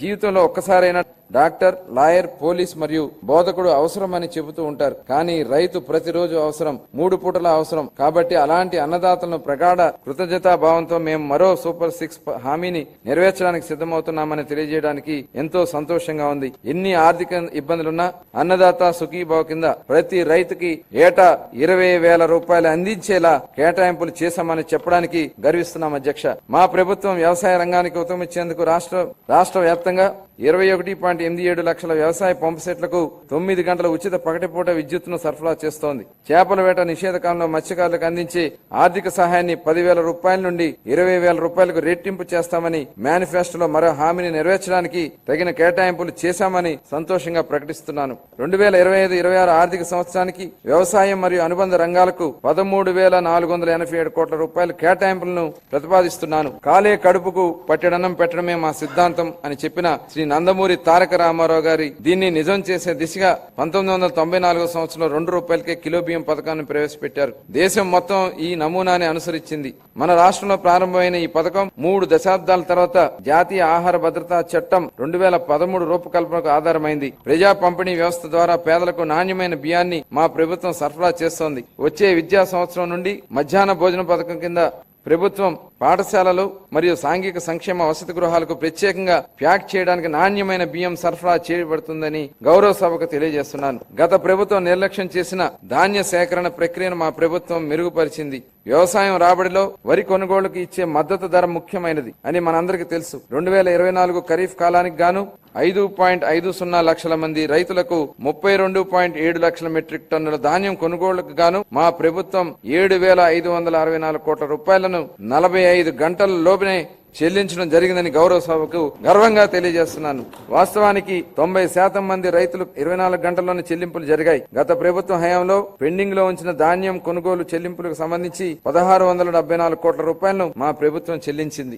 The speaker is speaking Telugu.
జీవితంలో ఒక్కసారైనా డాక్టర్ లాయర్ పోలీస్ మరియు బోధకుడు అవసరమని చెబుతూ ఉంటారు. కానీ రైతు ప్రతిరోజు అవసరం మూడు పూటల అవసరం. కాబట్టి అలాంటి అన్నదాతలను ప్రగాఢ కృతజ్ఞతా భావంతో మేము మరో సూపర్ సిక్స్ హామీని నెరవేర్చడానికి సిద్ధమవుతున్నామని తెలియజేయడానికి ఎంతో సంతోషంగా ఉంది. ఎన్ని ఆర్థిక ఇబ్బందులున్నా అన్నదాత సుఖీభావ కింద ప్రతి రైతుకి ఏటా ఇరవై వేల రూపాయలు అందించేలా కేటాయింపులు చేశామని చెప్పడానికి గర్విస్తున్నాం అధ్యక్ష. మా ప్రభుత్వం వ్యవసాయ రంగానికి ఉత్తమించేందుకు రాష్ట్ర రాష్ట్ర వ్యాప్తంగా ఇరవై ఒకటి పాయింట్ ఎనిమిది ఏడు లక్షల వ్యవసాయ పంపుసెట్లకు తొమ్మిది గంటల ఉచిత పగటిపూట విద్యుత్తును సరఫరా చేస్తోంది. చేపల వేట నిషేధకాలంలో మత్స్యకారులకు అందించే ఆర్థిక సహాయాన్ని పదివేల రూపాయల నుండి ఇరవై వేల రూపాయలకు రెట్టింపు చేస్తామని మేనిఫెస్టోలో మరో హామీని నెరవేర్చడానికి తగిన కేటాయింపులు చేశామని సంతోషంగా ప్రకటిస్తున్నాను. రెండు వేల ఇరవై ఐదు ఇరవై ఆరు ఆర్థిక సంవత్సరానికి వ్యవసాయం మరియు అనుబంధ రంగాలకు పదమూడు వేల నాలుగు వందల ఎనభై ఏడు కోట్ల రూపాయల కేటాయింపులను ప్రతిపాదిస్తున్నాను. కాలే కడుపుకు పట్టెడన్నం పెట్టడమే మా సిద్ధాంతం అని చెప్పిన శ్రీ నందమూరి తారక రామారావు గారి దీన్ని నిజం చేసే దిశగా పంతొమ్మిది వందల తొంభై నాలుగో సంవత్సరంలో రెండు రూపాయలకే కిలో బియ్యం పథకాన్ని ప్రవేశపెట్టారు. దేశం మొత్తం ఈ నమూనాని అనుసరించింది. మన రాష్ట్రంలో ప్రారంభమైన ఈ పథకం మూడు దశాబ్దాల తర్వాత జాతీయ ఆహార భద్రతా చట్టం రెండు వేల పదమూడు రూపకల్పనకు ఆధారమైంది. ప్రజా పంపిణీ వ్యవస్థ ద్వారా పేదలకు నాణ్యమైన బియ్యాన్ని మా ప్రభుత్వం సరఫరా చేస్తోంది. వచ్చే విద్యా సంవత్సరం నుండి మధ్యాహ్న భోజన పథకం కింద ప్రభుత్వం పాఠశాలలు మరియు సాంఘిక సంక్షేమ వసతి గృహాలకు ప్రత్యేకంగా ప్యాక్ చేయడానికి నాణ్యమైన బియ్యం సరఫరా చేయబడుతుందని గౌరవ సభకు తెలియజేస్తున్నాను. గత ప్రభుత్వం నిర్లక్ష్యం చేసిన ధాన్య సేకరణ ప్రక్రియను మా ప్రభుత్వం మెరుగుపరిచింది. వ్యవసాయం రాబడిలో వరి కొనుగోలుకు ఇచ్చే మద్దతు ధర ముఖ్యమైనది అని మనందరికీ తెలుసు. రెండు వేల ఇరవై నాలుగు ఖరీఫ్ కాలానికి గాను ఐదు పాయింట్ ఐదు సున్నా లక్షల మంది రైతులకు ముప్పై రెండు పాయింట్ ఏడు లక్షల మెట్రిక్ టన్నుల ధాన్యం కొనుగోళ్ళకు గాను మా ప్రభుత్వం ఏడు వేల ఐదు వందల అరవై నాలుగు కోట్ల రూపాయలను నలభై ఐదు గంటల లోపునే చెల్లించడం జరిగిందని గౌరవ సభకు గర్వంగా తెలియజేస్తున్నాను. వాస్తవానికి తొంభై శాతం మంది రైతులు ఇరవై నాలుగు గంటల్లోనే చెల్లింపులు జరిగాయి. గత ప్రభుత్వం హయాంలో పెండింగ్లో ఉంచిన ధాన్యం కొనుగోలు చెల్లింపులకు సంబంధించి పదహారు వందల డెబ్బై నాలుగు కోట్ల రూపాయలను మా ప్రభుత్వం చెల్లించింది.